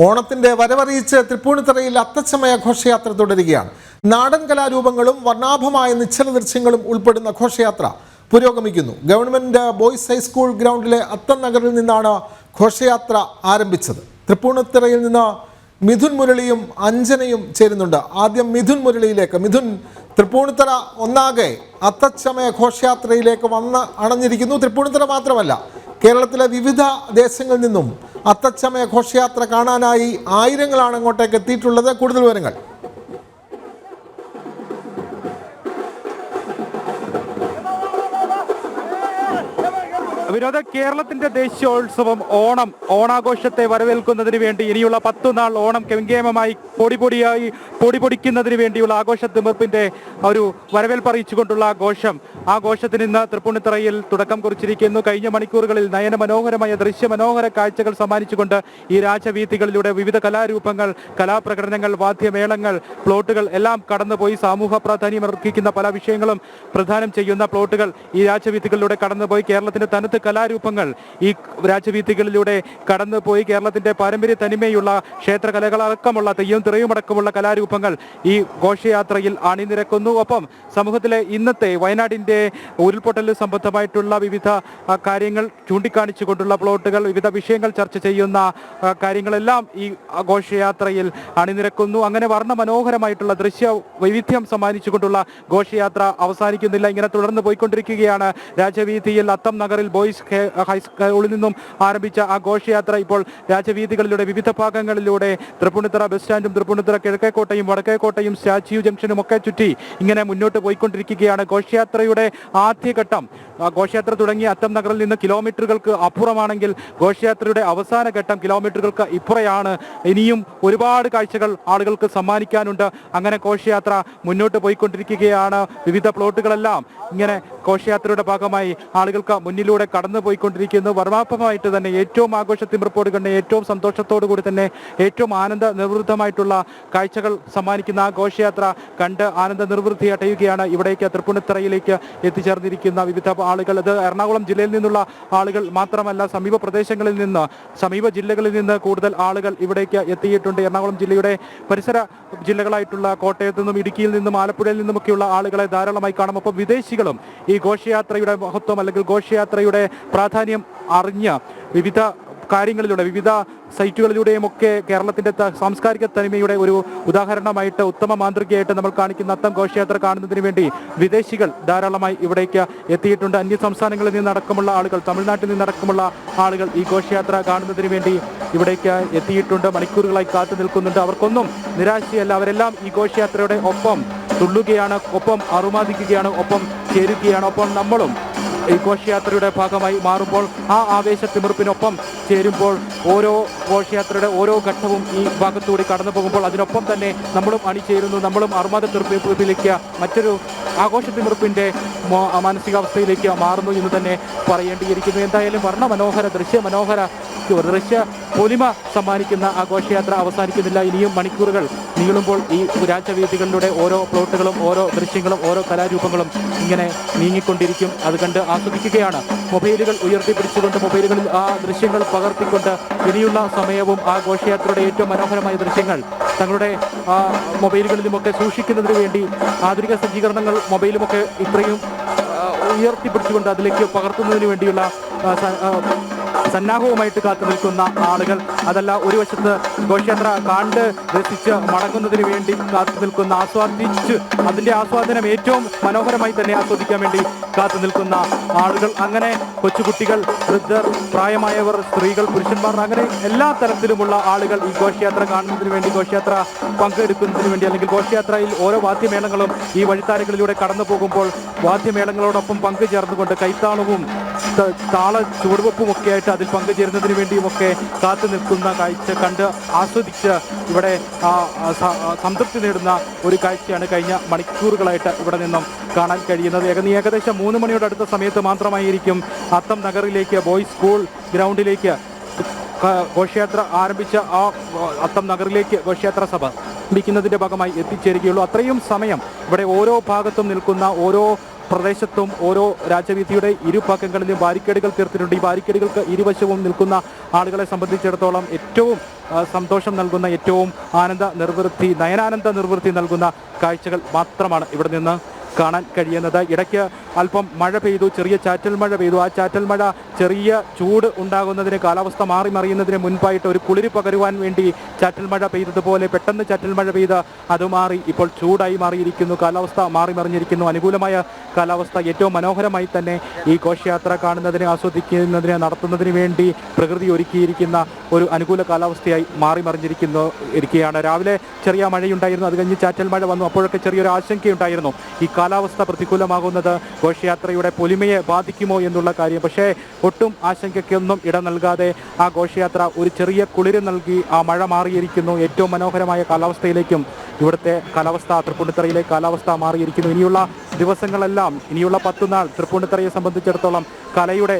ഓണത്തിന്റെ വരവറിയിച്ച് തൃപ്പൂണിത്തറയിൽ അത്തച്ചമയ ഘോഷയാത്ര തുടരുകയാണ്. നാടൻ കലാരൂപങ്ങളും വർണാഭമായ നിശ്ചല ദൃശ്യങ്ങളും ഉൾപ്പെടുന്ന ഘോഷയാത്ര പുരോഗമിക്കുന്നു. ഗവൺമെന്റ് ബോയ്സ് ഹൈസ്കൂൾ ഗ്രൗണ്ടിലെ അത്തം നഗറിൽ നിന്നാണ് ഘോഷയാത്ര ആരംഭിച്ചത്. തൃപ്പൂണിത്തറയിൽ നിന്ന് മിഥുൻ മുരളിയും അഞ്ജനയും ചേരുന്നുണ്ട്. ആദ്യം മിഥുൻ മുരളിയിലേക്ക്. മിഥുൻ തൃപ്പൂണിത്തറ ഒന്നാകെ അത്തച്ചമയ ഘോഷയാത്രയിലേക്ക് വന്ന് അണഞ്ഞിരിക്കുന്നു. തൃപ്പൂണിത്തറ മാത്രമല്ല കേരളത്തിലെ വിവിധ ദേശങ്ങളിൽ നിന്നും അത്തച്ചമയ ഘോഷയാത്ര കാണാനായി ആയിരങ്ങളാണ് അങ്ങോട്ടേക്ക് എത്തിയിട്ടുള്ളത്. കൂടുതൽ വിവരങ്ങൾ. വിനോദ കേരളത്തിന്റെ ദേശീയോത്സവം ഓണം ഓണാഘോഷത്തെ വരവേൽക്കുന്നതിന് വേണ്ടി ഇനിയുള്ള പത്തു നാൾ ഓണം കെങ്കേമമായി പൊടിപൊടിയായി പൊടിപൊടിക്കുന്നതിന് വേണ്ടിയുള്ള ആഘോഷ തിമിർപ്പിന്റെ ഒരു വരവേൽപ്പ് അറിയിച്ചുകൊണ്ടുള്ള ആഘോഷം. ആ ഘോഷത്തിന് ഇന്ന് തൃപ്പൂണിത്തറയിൽ തുടക്കം കുറിച്ചിരിക്കുന്നു. കഴിഞ്ഞ മണിക്കൂറുകളിൽ നയന മനോഹരമായ ദൃശ്യ മനോഹര കാഴ്ചകൾ സമ്മാനിച്ചുകൊണ്ട് ഈ രാജവീഥികളിലൂടെ വിവിധ കലാരൂപങ്ങൾ കലാപ്രകടനങ്ങൾ വാദ്യമേളങ്ങൾ പ്ലോട്ടുകൾ എല്ലാം കടന്നുപോയി. സാമൂഹ പ്രാധാന്യം അർഹിക്കുന്ന പല വിഷയങ്ങളും പ്രധാനം ചെയ്യുന്ന പ്ലോട്ടുകൾ ഈ രാജവീഥികളിലൂടെ കടന്നുപോയി. കേരളത്തിന്റെ തനത് കലാരൂപങ്ങൾ ഈ രാജവീഥികളിലൂടെ കടന്നുപോയി കേരളത്തിന്റെ പാരമ്പര്യ തനിമയുള്ള ക്ഷേത്ര കലകളടക്കമുള്ള തെയ്യം തിറയുമടക്കമുള്ള കലാരൂപങ്ങൾ ഈ ഘോഷയാത്രയിൽ അണിനിരക്കുന്നു. ഒപ്പം സമൂഹത്തിലെ ഇന്നത്തെ വയനാടിന്റെ ഉരുൾപൊട്ടൽ സംബന്ധമായിട്ടുള്ള വിവിധ കാര്യങ്ങൾ ചൂണ്ടിക്കാണിച്ചുകൊണ്ടുള്ള പ്ലോട്ടുകൾ വിവിധ വിഷയങ്ങൾ ചർച്ച ചെയ്യുന്ന കാര്യങ്ങളെല്ലാം ഈ ഘോഷയാത്രയിൽ അണിനിരക്കുന്നു. അങ്ങനെ വർണ മനോഹരമായിട്ടുള്ള ദൃശ്യ വൈവിധ്യം സമ്മാനിച്ചുകൊണ്ടുള്ള ഘോഷയാത്ര അവസാനിക്കുന്നില്ല. ഇങ്ങനെ തുടർന്ന് പോയിക്കൊണ്ടിരിക്കുകയാണ് രാജവീഥിയിൽ അത്തം നഗറിൽ ബോയ്സ് ഹൈസ്കൂളിൽ നിന്നും ആരംഭിച്ച ആ ഘോഷയാത്ര ഇപ്പോൾ രാജവീഥികളിലൂടെ വിവിധ ഭാഗങ്ങളിലൂടെ തൃപ്പൂണിത്തറ ബസ് സ്റ്റാൻഡും തൃപ്പൂണിത്തറ കിഴക്കേക്കോട്ടയും വടക്കേക്കോട്ടയും സ്റ്റാച്യു ജംഗ്ഷനും ഒക്കെ ചുറ്റി ഇങ്ങനെ മുന്നോട്ട് പോയിക്കൊണ്ടിരിക്കുകയാണ് ഘോഷയാത്രയുടെ ആദ്യഘട്ടം. ഘോഷയാത്ര തുടങ്ങിയ അത്തം നഗറിൽ നിന്ന് കിലോമീറ്ററുകൾക്ക് അപ്പുറമാണെങ്കിൽ ഘോഷയാത്രയുടെ അവസാന ഘട്ടം കിലോമീറ്ററുകൾക്ക് ഇപ്പുറയാണ്. ഇനിയും ഒരുപാട് കാഴ്ചകൾ ആളുകൾക്ക് സമ്മാനിക്കാനുണ്ട്. അങ്ങനെ ഘോഷയാത്ര മുന്നോട്ട് പോയിക്കൊണ്ടിരിക്കുകയാണ്. വിവിധ പ്ലോട്ടുകളെല്ലാം ഇങ്ങനെ ഘോഷയാത്രയുടെ ഭാഗമായി ആളുകൾക്ക് മുന്നിലൂടെ കടന്നു പോയിക്കൊണ്ടിരിക്കുന്നു. വർമാപ്പമായിട്ട് തന്നെ ഏറ്റവും ആഘോഷത്തിമിർപ്പോട് കണ്ട് ഏറ്റവും സന്തോഷത്തോടു കൂടി തന്നെ ഏറ്റവും ആനന്ദ നിർവൃത്തമായിട്ടുള്ള കാഴ്ചകൾ സമ്മാനിക്കുന്ന ആ ഘോഷയാത്ര കണ്ട് ആനന്ദ നിർവൃത്തി അടയുകയാണ്. ഇവിടേക്ക് തൃപ്പൂണിത്തറയിലേക്ക് എത്തിച്ചേർന്നിരിക്കുന്ന വിവിധ ആളുകൾ. അത് എറണാകുളം ജില്ലയിൽ നിന്നുള്ള ആളുകൾ മാത്രമല്ല സമീപ പ്രദേശങ്ങളിൽ നിന്ന് സമീപ ജില്ലകളിൽ നിന്ന് കൂടുതൽ ആളുകൾ ഇവിടേക്ക് എത്തിയിട്ടുണ്ട്. എറണാകുളം ജില്ലയുടെ പരിസര ജില്ലകളായിട്ടുള്ള കോട്ടയത്ത് നിന്നും ഇടുക്കിയിൽ നിന്നും ആലപ്പുഴയിൽ നിന്നുമൊക്കെയുള്ള ആളുകളെ ധാരാളമായി കാണും. ഒപ്പം വിദേശികളും ഈ ഘോഷയാത്രയുടെ മഹത്വം അല്ലെങ്കിൽ ഘോഷയാത്രയുടെ പ്രാധാന്യം അറിഞ്ഞ വിവിധ കാര്യങ്ങളിലൂടെ വിവിധ സൈറ്റുകളിലൂടെയും ഒക്കെ കേരളത്തിന്റെ സാംസ്കാരിക തനിമയുടെ ഒരു ഉദാഹരണമായിട്ട് ഉത്തമ മാതൃകയായിട്ട് നമ്മൾ കാണിക്കുന്ന അത്തം ഘോഷയാത്ര കാണുന്നതിന് വേണ്ടി വിദേശികൾ ധാരാളമായി ഇവിടേക്ക് എത്തിയിട്ടുണ്ട്. അന്യ സംസ്ഥാനങ്ങളിൽ നിന്നടക്കമുള്ള ആളുകൾ തമിഴ്നാട്ടിൽ നിന്നടക്കമുള്ള ആളുകൾ ഈ ഘോഷയാത്ര കാണുന്നതിന് വേണ്ടി ഇവിടേക്ക് എത്തിയിട്ടുണ്ട്. മണിക്കൂറുകളായി കാത്തു നിൽക്കുന്നുണ്ട്. അവർക്കൊന്നും നിരാശയല്ല. അവരെല്ലാം ഈ ഘോഷയാത്രയുടെ ഒപ്പം തുള്ളുകയാണ് ഒപ്പം അറുമാദിക്കുകയാണ് ഒപ്പം ചേരുകയാണ്. ഒപ്പം നമ്മളും ഈ ഘോഷയാത്രയുടെ ഭാഗമായി മാറുമ്പോൾ ആ ആവേശത്തിമിർപ്പിനൊപ്പം ചേരുമ്പോൾ ഓരോ ഘോഷയാത്രയുടെ ഓരോ ഘട്ടവും ഈ ഭാഗത്തുകൂടി കടന്നു പോകുമ്പോൾ അതിനൊപ്പം തന്നെ നമ്മളും അണിചേരുന്നു നമ്മളും അർമാദ തീർപ്പിലേക്ക് മറ്റൊരു ആഘോഷത്തിമിർപ്പിന്റെ മോ- മാനസികാവസ്ഥയിലേക്ക് മാറുന്നു എന്ന് തന്നെ പറയേണ്ടിയിരിക്കുന്നു. എന്തായാലും വർണ മനോഹര ദൃശ്യ മനോഹര ദൃശ്യ പൊലിമ സമ്മാനിക്കുന്ന ആഘോഷയാത്ര ഘോഷയാത്ര അവസാനിക്കുന്നില്ല. ഇനിയും മണിക്കൂറുകൾ നീളുമ്പോൾ ഈ രാജവീഥികളിലൂടെ ഓരോ പ്ലോട്ടുകളും ഓരോ ദൃശ്യങ്ങളും ഓരോ കലാരൂപങ്ങളും ഇങ്ങനെ നീങ്ങിക്കൊണ്ടിരിക്കും. അത് കണ്ട് ആസ്വദിക്കുകയാണ്. മൊബൈലുകൾ ഉയർത്തിപ്പിടിച്ചുകൊണ്ട് മൊബൈലുകളിൽ ആ ദൃശ്യങ്ങൾ പകർത്തിക്കൊണ്ട് ഇനിയുള്ള സമയവും ആ ഘോഷയാത്രയുടെ ഏറ്റവും മനോഹരമായ ദൃശ്യങ്ങൾ തങ്ങളുടെ മൊബൈലുകളിലുമൊക്കെ സൂക്ഷിക്കുന്നതിന് വേണ്ടി ആധുനിക സജ്ജീകരണങ്ങൾ മൊബൈലുമൊക്കെ ഇത്രയും ഉയർത്തിപ്പിടിച്ചുകൊണ്ട് അതിലേക്ക് പകർത്തുന്നതിന് വേണ്ടിയുള്ള സന്നാഹവുമായിട്ട് കാത്തു നിൽക്കുന്ന ആളുകൾ അതല്ല ഒരു വശത്ത് ഘോഷയാത്ര കണ്ട് രസിച്ച് മടങ്ങുന്നതിന് വേണ്ടി കാത്തു നിൽക്കുന്ന ആസ്വാദിച്ച് അതിന്റെ ആസ്വാദനം ഏറ്റവും മനോഹരമായി തന്നെ ആസ്വദിക്കാൻ വേണ്ടി കാത്തു നിൽക്കുന്ന ആളുകൾ. അങ്ങനെ കൊച്ചുകുട്ടികൾ വൃദ്ധർ പ്രായമായവർ സ്ത്രീകൾ പുരുഷന്മാർ അങ്ങനെ എല്ലാ തരത്തിലുമുള്ള ആളുകൾ ഈ ഘോഷയാത്ര കാണുന്നതിന് വേണ്ടി ഘോഷയാത്ര പങ്കെടുക്കുന്നതിന് വേണ്ടി അല്ലെങ്കിൽ ഘോഷയാത്രയിൽ ഓരോ വാദ്യമേളങ്ങളും ഈ വഴിത്താരകളിലൂടെ കടന്നു പോകുമ്പോൾ വാദ്യമേളങ്ങളോടൊപ്പം പങ്കുചേർന്നുകൊണ്ട് കൈത്താളവും താള ചുവടുവെപ്പും ഒക്കെ ആയിട്ട് അതിൽ പങ്കുചേരുന്നതിന് വേണ്ടിയുമൊക്കെ കാത്തു നിൽക്കുന്ന കാഴ്ച കണ്ട് ആസ്വദിച്ച് ഇവിടെ സംതൃപ്തി നേടുന്ന ഒരു കാഴ്ചയാണ് കഴിഞ്ഞ മണിക്കൂറുകളായിട്ട് ഇവിടെ നിന്നും കാണാൻ കഴിയുന്നത്. ഏക- ഏകദേശം മൂന്ന് മണിയോട് അടുത്ത സമയത്ത് മാത്രമായിരിക്കും അത്തം നഗറിലേക്ക് ബോയ്സ് സ്കൂൾ ഗ്രൗണ്ടിലേക്ക് ഘോഷയാത്ര ആരംഭിച്ച ആ അത്തം നഗറിലേക്ക് ഘോഷയാത്ര സഭ ഭാഗമായി എത്തിച്ചേരുകയുള്ളൂ. അത്രയും സമയം ഇവിടെ ഓരോ ഭാഗത്തും നിൽക്കുന്ന ഓരോ പ്രദേശത്തും ഓരോ രാജവീതിയുടെ ഇരുപക്കങ്ങളിലും ബാരിക്കേഡുകൾ തീർത്തിട്ടുണ്ട്. ഈ ബാരിക്കേഡുകൾക്ക് ഇരുവശവും നിൽക്കുന്ന ആളുകളെ സംബന്ധിച്ചിടത്തോളം ഏറ്റവും സന്തോഷം നൽകുന്ന ഏറ്റവും ആനന്ദ നിർവൃത്തി നയനാനന്ദ നിർവൃത്തി നൽകുന്ന കാഴ്ചകൾ മാത്രമാണ് ഇവിടെ നിന്ന് കാണാൻ കഴിയുന്നത്. ഇടയ്ക്ക് അല്പം മഴ പെയ്തു ചെറിയ ചാറ്റൽ മഴ പെയ്തു. ആ ചാറ്റൽ മഴ ചെറിയ ചൂട് ഉണ്ടാകുന്നതിന് കാലാവസ്ഥ മാറി മറിയുന്നതിന് മുൻപായിട്ട് ഒരു കുളിരി പകരുവാൻ വേണ്ടി ചാറ്റൽ മഴ പെയ്തതുപോലെ പെട്ടെന്ന് ചാറ്റൽ മഴ പെയ്ത് അത് മാറി ഇപ്പോൾ ചൂടായി മാറിയിരിക്കുന്നു. കാലാവസ്ഥ മാറി മറിഞ്ഞിരിക്കുന്നു. അനുകൂലമായ കാലാവസ്ഥ ഏറ്റവും മനോഹരമായി തന്നെ ഈ ഘോഷയാത്ര കാണുന്നതിനെ ആസ്വദിക്കുന്നതിന് നടത്തുന്നതിന് വേണ്ടി പ്രകൃതി ഒരുക്കിയിരിക്കുന്ന ഒരു അനുകൂല കാലാവസ്ഥയായി മാറി മറിഞ്ഞിരിക്കുന്നു ഇരിക്കുകയാണ്. രാവിലെ ചെറിയ മഴയുണ്ടായിരുന്നു. അത് കഴിഞ്ഞ് ചാറ്റൽ മഴ വന്നു. അപ്പോഴൊക്കെ ചെറിയൊരു ആശങ്കയുണ്ടായിരുന്നു. ഈ കാലാവസ്ഥ പ്രതികൂലമാകുന്നത് ഘോഷയാത്രയുടെ പൊലിമയെ ബാധിക്കുമോ എന്നുള്ള കാര്യം. പക്ഷേ ഒട്ടും ആശങ്കയ്ക്കൊന്നും ഇട നൽകാതെ ആ ഘോഷയാത്ര ഒരു ചെറിയ കുളിര് നൽകി ആ മഴ മാറിയിരിക്കുന്നു. ഏറ്റവും മനോഹരമായ കാലാവസ്ഥയിലേക്കും ഇവിടുത്തെ കാലാവസ്ഥ തൃപ്പൂണിത്തറയിലെ കാലാവസ്ഥ മാറിയിരിക്കുന്നു. ഇനിയുള്ള ദിവസങ്ങളെല്ലാം ഇനിയുള്ള പത്തു നാൾ തൃപ്പൂണിത്തറയെ സംബന്ധിച്ചിടത്തോളം കലയുടെ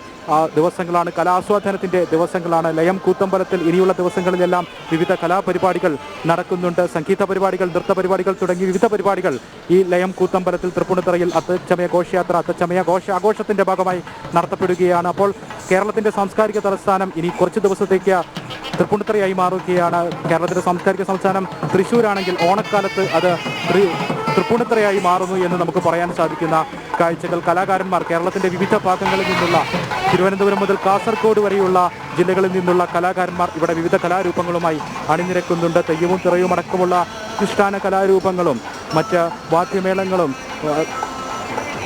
ദിവസങ്ങളാണ്. കലാസ്വാദനത്തിന്റെ ദിവസങ്ങളാണ്. ലയം കൂത്തമ്പലത്തിൽ ഇനിയുള്ള ദിവസങ്ങളിലെല്ലാം വിവിധ കലാപരിപാടികൾ നടക്കുന്നുണ്ട്. സംഗീത പരിപാടികൾ നൃത്ത പരിപാടികൾ തുടങ്ങി വിവിധ പരിപാടികൾ ഈ ലയം കൂത്തമ്പലത്തിൽ തൃപ്പൂണിത്തറയിൽ അത്തച്ചമയ ഘോഷയാത്ര അത്തച്ചമയ ഘോഷ ആഘോഷത്തിന്റെ ഭാഗമായി നടത്തപ്പെടുകയാണ്. അപ്പോൾ കേരളത്തിന്റെ സാംസ്കാരിക തലസ്ഥാനം ഇനി കുറച്ച് ദിവസത്തേക്ക് തൃപ്പൂണിത്തറയായി മാറുകയാണ്. കേരളത്തിന്റെ സാംസ്കാരിക സംസ്ഥാനം തൃശ്ശൂരാണെങ്കിൽ ഓണക്കാലത്ത് അത് തൃപ്പൂണിത്തറയായി മാറുന്നു എന്ന് നമുക്ക് പറയാൻ സാധിക്കുന്ന കാഴ്ചകൾ. കലാകാരന്മാർ കേരളത്തിന്റെ വിവിധ ഭാഗങ്ങളിൽ നിന്നുള്ള തിരുവനന്തപുരം മുതൽ കാസർഗോഡ് വരെയുള്ള ജില്ലകളിൽ നിന്നുള്ള കലാകാരന്മാർ ഇവിടെ വിവിധ കലാരൂപങ്ങളുമായി അണിനിരക്കുന്നുണ്ട്. തെയ്യവും തിറയും അടക്കമുള്ള അനുഷ്ഠാന കലാരൂപങ്ങളും മറ്റ് വാദ്യമേളങ്ങളും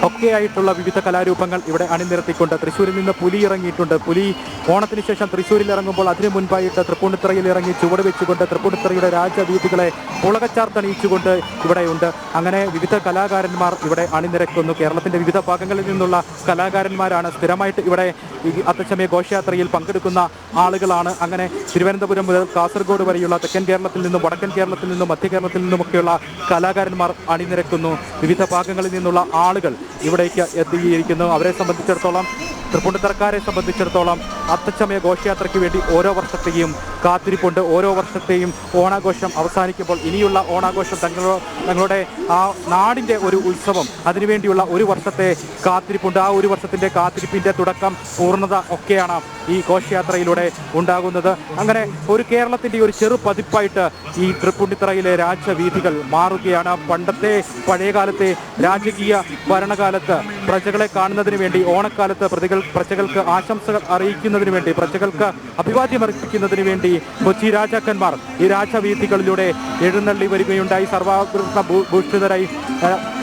ഒക്കെയായിട്ടുള്ള വിവിധ കലാരൂപങ്ങൾ ഇവിടെ അണിനിരത്തിക്കൊണ്ട് തൃശ്ശൂരിൽ നിന്ന് പുലി ഇറങ്ങിയിട്ടുണ്ട്. പുലി ഓണത്തിന് ശേഷം തൃശ്ശൂരിൽ ഇറങ്ങുമ്പോൾ അതിനു മുൻപായിട്ട് തൃപ്പൂണിത്തറയിൽ ഇറങ്ങി ചുവട് വെച്ചുകൊണ്ട് തൃപ്പൂണിത്തറയുടെ രാജവീഥികളെ പുളകച്ചാർത്തണിയിച്ചുകൊണ്ട് ഇവിടെയുണ്ട്. അങ്ങനെ വിവിധ കലാകാരന്മാർ ഇവിടെ അണിനിരക്കുന്നു. കേരളത്തിന്റെ വിവിധ ഭാഗങ്ങളിൽ നിന്നുള്ള കലാകാരന്മാരാണ് സ്ഥിരമായിട്ട് ഇവിടെ അത്തച്ചമയ ഘോഷയാത്രയിൽ പങ്കെടുക്കുന്ന ആളുകളാണ്. അങ്ങനെ തിരുവനന്തപുരം മുതൽ കാസർഗോഡ് വരെയുള്ള തെക്കൻ കേരളത്തിൽ നിന്നും വടക്കൻ കേരളത്തിൽ നിന്നും മധ്യ കേരളത്തിൽ നിന്നുമൊക്കെയുള്ള കലാകാരന്മാർ അണിനിരക്കുന്നു. വിവിധ ഭാഗങ്ങളിൽ നിന്നുള്ള ആളുകൾ ഇവിടേക്ക് എത്തിയിരിക്കുന്നു. അവരെ സംബന്ധിച്ചിടത്തോളം തൃപ്പൂണിത്തറക്കാരെ സംബന്ധിച്ചിടത്തോളം അത്തച്ചമയ ഘോഷയാത്രയ്ക്ക് വേണ്ടി ഓരോ വർഷത്തെയും കാത്തിരിപ്പുണ്ട്. ഓരോ വർഷത്തെയും ഓണാഘോഷം അവസാനിക്കുമ്പോൾ ഇനിയുള്ള ഓണാഘോഷം തങ്ങളോ തങ്ങളുടെ ആ നാടിന്റെ ഒരു ഉത്സവം അതിനുവേണ്ടിയുള്ള ഒരു വർഷത്തെ കാത്തിരിപ്പുണ്ട്. ആ ഒരു വർഷത്തിന്റെ കാത്തിരിപ്പിന്റെ തുടക്കം പൂർണത ഒക്കെയാണ് ഈ ഘോഷയാത്രയിലൂടെ ഉണ്ടാകുന്നത്. അങ്ങനെ ഒരു കേരളത്തിന്റെ ഒരു ചെറു പതിപ്പായിട്ട് ഈ തൃപ്പുണ്ണിത്തറയിലെ രാജവീഥികൾ മാറുകയാണ്. പണ്ടത്തെ പഴയകാലത്തെ രാജകീയ ഭരണകാലത്ത് പ്രജകളെ കാണുന്നതിന് വേണ്ടി ഓണക്കാലത്ത് പ്രതികൾ പ്രജകൾക്ക് ആശംസകൾ അറിയിക്കുന്നതിന് വേണ്ടി പ്രജകൾക്ക് അഭിവാദ്യം അർപ്പിക്കുന്നതിന് വേണ്ടി കൊച്ചി രാജാക്കന്മാർ ഈ രാജവീഥികളിലൂടെ എഴുന്നള്ളി വരികയുണ്ടായി. സർവാഭരണ ഭൂഷിതരായി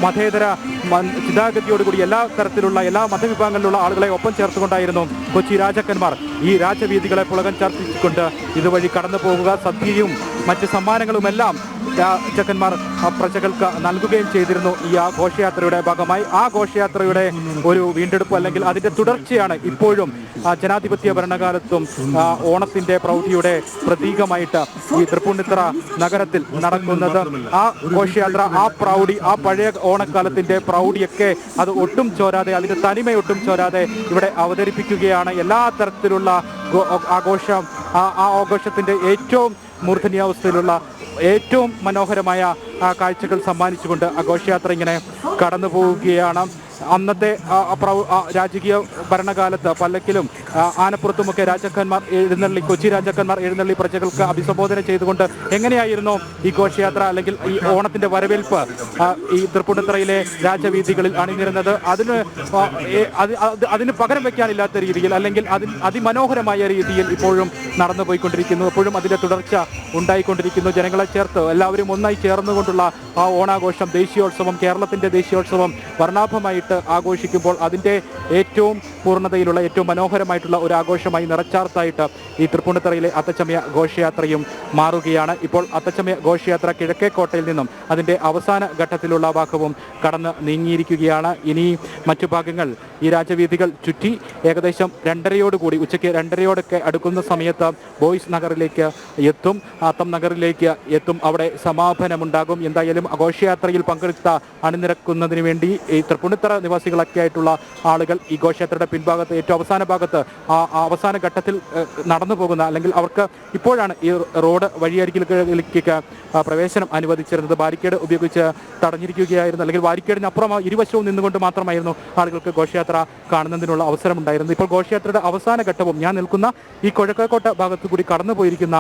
മതേതര ചിതാഗതിയോടുകൂടി എല്ലാ തരത്തിലുള്ള എല്ലാ മതവിഭാഗങ്ങളിലുള്ള ആളുകളെ ഒപ്പം ചേർത്തുകൊണ്ടായിരുന്നു കൊച്ചി രാജാക്കന്മാർ ഈ രാജവീഥികളെ പുളകം ചർച്ചിച്ചുകൊണ്ട് ഇതുവഴി കടന്നു പോകുക സദ്യയും മറ്റ് സമ്മാനങ്ങളുമെല്ലാം രാജാക്കന്മാർ ആ പ്രജകൾക്ക് നൽകുകയും ചെയ്തിരുന്നു ഈ ആഘോഷയാത്രയുടെ ഘോഷയാത്രയുടെ ഭാഗമായി. ആ ഘോഷയാത്രയുടെ ഒരു വീണ്ടെടുപ്പ് അല്ലെങ്കിൽ അതിന്റെ തുടർച്ചയാണ് ഇപ്പോഴും ജനാധിപത്യ ഭരണകാലത്തും ഓണത്തിന്റെ പ്രൗഢിയുടെ പ്രതീകമായിട്ട് ഈ തൃപ്പൂണിത്തറ നഗരത്തിൽ നടക്കുന്നത്. ആ ഘോഷയാത്ര ആ പ്രൗഢി ആ പഴയ ഓണക്കാലത്തിന്റെ പ്രൗഢിയൊക്കെ അത് ഒട്ടും ചോരാതെ അതിന്റെ തനിമ ഒട്ടും ചോരാതെ ഇവിടെ അവതരിപ്പിക്കുകയാണ്. എല്ലാ തരത്തിലുള്ള ആഘോഷം ആ ആഘോഷത്തിന്റെ ഏറ്റവും മൂർധന്യാവസ്ഥയിലുള്ള ഏറ്റവും മനോഹരമായ ആ കാഴ്ചകൾ സമ്മാനിച്ചുകൊണ്ട് ആഘോഷയാത്ര ഘോഷയാത്ര ഇങ്ങനെ കടന്നു പോവുകയാണ് അന്നത്തെ രാജകീയ ഭരണകാലത്ത് പല്ലക്കിലും ആനപ്പുറത്തുമൊക്കെ രാജാക്കന്മാർ എഴുന്നള്ളി കൊച്ചി രാജാക്കന്മാർ എഴുന്നള്ളി പ്രജകൾക്ക് അഭിസംബോധന ചെയ്തുകൊണ്ട് എങ്ങനെയായിരുന്നു ഈ ഘോഷയാത്ര അല്ലെങ്കിൽ ഈ ഓണത്തിന്റെ വരവേൽപ്പ്? ഈ തൃപ്പൂണിത്തറയിലെ രാജവീഥികളിൽ അണിനിരുന്നത് അതിന് അത് അത് അതിന് പകരം വെക്കാനില്ലാത്ത രീതിയിൽ അല്ലെങ്കിൽ അതിൽ അതിമനോഹരമായ രീതിയിൽ ഇപ്പോഴും നടന്നു പോയിക്കൊണ്ടിരിക്കുന്നു എപ്പോഴും അതിന്റെ തുടർച്ച ഉണ്ടായിക്കൊണ്ടിരിക്കുന്നു. ജനങ്ങളെ ചേർത്ത് എല്ലാവരും ഒന്നായി ചേർന്നുകൊണ്ടുള്ള ആ ഓണാഘോഷം ദേശീയോത്സവം കേരളത്തിന്റെ ദേശീയോത്സവം വർണാഭമായിട്ട് ആഘോഷിക്കുമ്പോൾ അതിന്റെ ഏറ്റവും പൂർണതയിലുള്ള ഏറ്റവും മനോഹരമായിട്ടുള്ള ഒരു ആഘോഷമായി നിറച്ചാർത്തായിട്ട് ഈ തൃപ്പൂണിത്തറയിലെ അത്തച്ചമയ ഘോഷയാത്രയും മാറുകയാണ്. ഇപ്പോൾ അത്തച്ചമയ ഘോഷയാത്ര കിഴക്കേക്കോട്ടയിൽ നിന്നും അതിന്റെ അവസാന ഘട്ടത്തിലുള്ള ഭാഗവും കടന്ന് നീങ്ങിയിരിക്കുകയാണ്. ഇനി മറ്റു ഭാഗങ്ങൾ ഈ രാജവീഥികൾ ചുറ്റി ഏകദേശം രണ്ടരയോടുകൂടി ഉച്ചയ്ക്ക് രണ്ടരയോടൊക്കെ അടുക്കുന്ന സമയത്ത് ബോയ്സ് നഗറിലേക്ക് എത്തും. ആത്തം നഗറിലേക്ക് എത്തും. അവിടെ സമാപനമുണ്ടാകും. എന്തായാലും ഘോഷയാത്രയിൽ പങ്കെടുത്ത അണിനിരക്കുന്നതിന് വേണ്ടി ഈ തൃപ്പൂണിത്തറ നിവാസികളൊക്കെ ആയിട്ടുള്ള ആളുകൾ ഈ ഘോഷയാത്രയുടെ പിൻഭാഗത്ത് ഏറ്റവും അവസാന ഭാഗത്ത് ആ അവസാന ഘട്ടത്തിൽ നടന്നു പോകുന്ന അല്ലെങ്കിൽ അവർക്ക് ഇപ്പോഴാണ് ഈ റോഡ് വഴിയരികിലേക്ക് പ്രവേശനം അനുവദിച്ചിരുന്നത്. ബാരിക്കേഡ് ഉപയോഗിച്ച് തടഞ്ഞിരിക്കുകയായിരുന്നു. അല്ലെങ്കിൽ ബാരിക്കേഡിന് അപ്പുറം ഇരുവശവും നിന്നുകൊണ്ട് മാത്രമായിരുന്നു ആളുകൾക്ക് ഘോഷയാത്ര കാണുന്നതിനുള്ള അവസരമുണ്ടായിരുന്നു ഇപ്പോൾ ഘോഷയാത്രയുടെ അവസാന ഘട്ടവും ഞാൻ നിൽക്കുന്ന ഈ കൊഴക്കക്കോട്ട ഭാഗത്തു കൂടി കടന്നു പോയിരിക്കുന്ന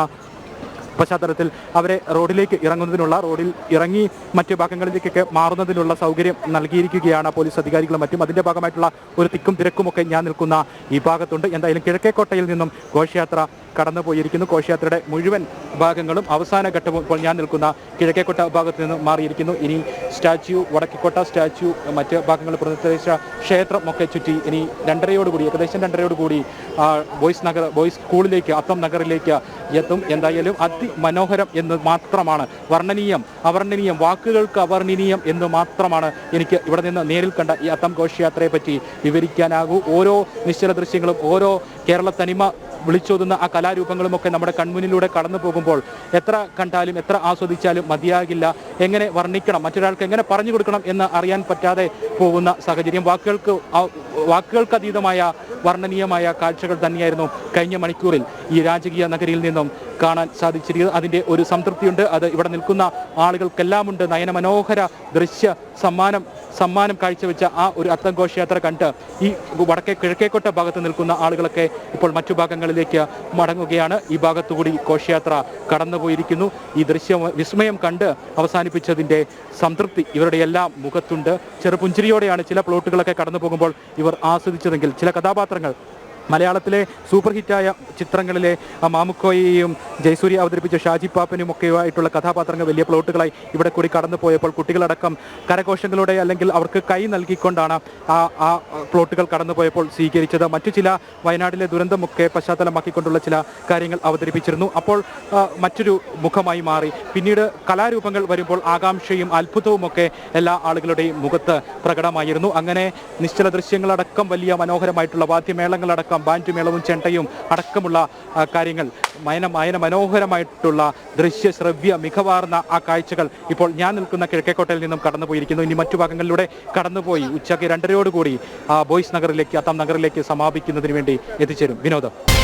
പശ്ചാത്തലത്തിൽ അവരെ റോഡിലേക്ക് ഇറങ്ങുന്നതിനുള്ള റോഡിൽ ഇറങ്ങി മറ്റ് ഭാഗങ്ങളിലേക്കൊക്കെ മാറുന്നതിനുള്ള സൗകര്യം നൽകിയിരിക്കുകയാണ് പോലീസ് അധികാരികളും മറ്റും. അതിന്റെ ഭാഗമായിട്ടുള്ള ഒരു തിക്കും തിരക്കുമൊക്കെ ഞാൻ നിൽക്കുന്ന ഈ ഭാഗത്തുണ്ട്. എന്തായാലും കിഴക്കേക്കോട്ടയിൽ നിന്നും ഘോഷയാത്ര കടന്നു പോയിരിക്കുന്നു ഘോഷയാത്രയുടെ മുഴുവൻ ഭാഗങ്ങളും അവസാന ഘട്ടവും ഇപ്പോൾ ഞാൻ നിൽക്കുന്ന കിഴക്കേക്കോട്ട ഭാഗത്ത് നിന്ന് മാറിയിരിക്കുന്നു. ഇനി സ്റ്റാച്യു വടക്കിക്കോട്ട സ്റ്റാച്യു മറ്റ് ഭാഗങ്ങൾ പ്രദേശ ക്ഷേത്രം ഒക്കെ ചുറ്റി ഇനി രണ്ടരയോടുകൂടി ഏകദേശം രണ്ടരയോടുകൂടി ബോയ്സ് നഗർ ബോയ്സ് സ്കൂളിലേക്ക് അത്തം നഗറിലേക്ക് എത്തും. എന്തായാലും അതിമനോഹരം എന്ന് മാത്രമാണ് വർണനീയം അവർണനീയം വാക്കുകൾക്ക് അവർണനീയം എന്ന് മാത്രമാണ് എനിക്ക് ഇവിടെ നിന്ന് നേരിൽ കണ്ട ഈ അത്തം ഘോഷയാത്രയെ പറ്റി വിവരിക്കാനാകൂ. ഓരോ നിശ്ചല ദൃശ്യങ്ങളും ഓരോ കേരള തനിമ വിളിച്ചോതുന്ന ആ കലാരൂപങ്ങളുമൊക്കെ നമ്മുടെ കൺമുന്നിലൂടെ കടന്നു പോകുമ്പോൾ എത്ര കണ്ടാലും എത്ര ആസ്വദിച്ചാലും മതിയാകില്ല. എങ്ങനെ വർണിക്കണം മറ്റൊരാൾക്ക് എങ്ങനെ പറഞ്ഞു കൊടുക്കണം എന്ന് അറിയാൻ പറ്റാതെ പോകുന്ന സാഹചര്യം. വാക്കുകൾക്ക് ആ- വാക്കുകൾക്ക് അതീതമായ വർണനീയമായ കാഴ്ചകൾ തന്നെയായിരുന്നു കഴിഞ്ഞ മണിക്കൂറിൽ ഈ രാജകീയ നഗരിയിൽ നിന്നും കാണാൻ സാധിച്ചിരിക്കുന്നത്. അതിന്റെ ഒരു സംതൃപ്തിയുണ്ട്. അത് ഇവിടെ നിൽക്കുന്ന ആളുകൾക്കെല്ലാം ഉണ്ട് നയനമനോഹര ദൃശ്യ സമ്മാനം സമ്മാനം കാഴ്ചവെച്ച ആ ഒരു അത്തം ഘോഷയാത്ര കണ്ട് ഈ വടക്കേ കിഴക്കേക്കോട്ട ഭാഗത്ത് നിൽക്കുന്ന ആളുകളൊക്കെ ഇപ്പോൾ മറ്റു ഭാഗങ്ങളിലേക്ക് മടങ്ങുകയാണ്. ഈ ഭാഗത്തുകൂടി ഘോഷയാത്ര കടന്നുപോയിരിക്കുന്നു. ഈ ദൃശ്യം വിസ്മയം കണ്ട് അവസാനിപ്പിച്ചതിന്റെ സംതൃപ്തി ഇവരുടെ എല്ലാം മുഖത്തുണ്ട്. ചെറുപുഞ്ചിരിയോടെയാണ് ചില പ്ലോട്ടുകളൊക്കെ കടന്നു പോകുമ്പോൾ ഇവർ ആസ്വദിച്ചതെങ്കിൽ ചില കഥാപാത്രങ്ങൾ മലയാളത്തിലെ സൂപ്പർ ഹിറ്റായ ചിത്രങ്ങളിലെ മാമുക്കോയെയും ജയസൂര്യ അവതരിപ്പിച്ച ഷാജി പാപ്പനും ഒക്കെയായിട്ടുള്ള കഥാപാത്രങ്ങൾ വലിയ പ്ലോട്ടുകളായി ഇവിടെ കൂടി കടന്നു പോയപ്പോൾ കുട്ടികളടക്കം കരഘോഷങ്ങളുടെ അല്ലെങ്കിൽ അവർക്ക് കൈ നൽകിക്കൊണ്ടാണ് ആ ആ പ്ലോട്ടുകൾ കടന്നു പോയപ്പോൾ സ്വീകരിച്ചത്. മറ്റു ചില വയനാടിലെ ദുരന്തമൊക്കെ പശ്ചാത്തലമാക്കിക്കൊണ്ടുള്ള ചില കാര്യങ്ങൾ അവതരിപ്പിച്ചിരുന്നു. അപ്പോൾ മറ്റൊരു മുഖമായി മാറി. പിന്നീട് കലാരൂപങ്ങൾ വരുമ്പോൾ ആകാംക്ഷയും അത്ഭുതവും ഒക്കെ എല്ലാ ആളുകളുടെയും മുഖത്ത് പ്രകടമായിരുന്നു. അങ്ങനെ നിശ്ചല ദൃശ്യങ്ങളടക്കം വലിയ മനോഹരമായിട്ടുള്ള വാദ്യമേളങ്ങളടക്കം ബാൻഡ് മേളവും ചെണ്ടയും അടക്കമുള്ള കാര്യങ്ങൾ. മയന മയന മനോഹരമായിട്ടുള്ള ദൃശ്യ ശ്രവ്യ മികവാർന്ന ആ കാഴ്ചകൾ ഇപ്പോൾ ഞാൻ നിൽക്കുന്ന കിഴക്കേക്കോട്ടയിൽ നിന്നും കടന്നുപോയിരിക്കുന്നു. ഇനി മറ്റു ഭാഗങ്ങളിലൂടെ കടന്നുപോയി ഉച്ചയ്ക്ക് രണ്ടരയോടുകൂടി ബോയ്സ് നഗറിലേക്ക് അത്താം നഗറിലേക്ക് സമാപിക്കുന്നതിന് വേണ്ടി എത്തിച്ചേരും. വിനോദം.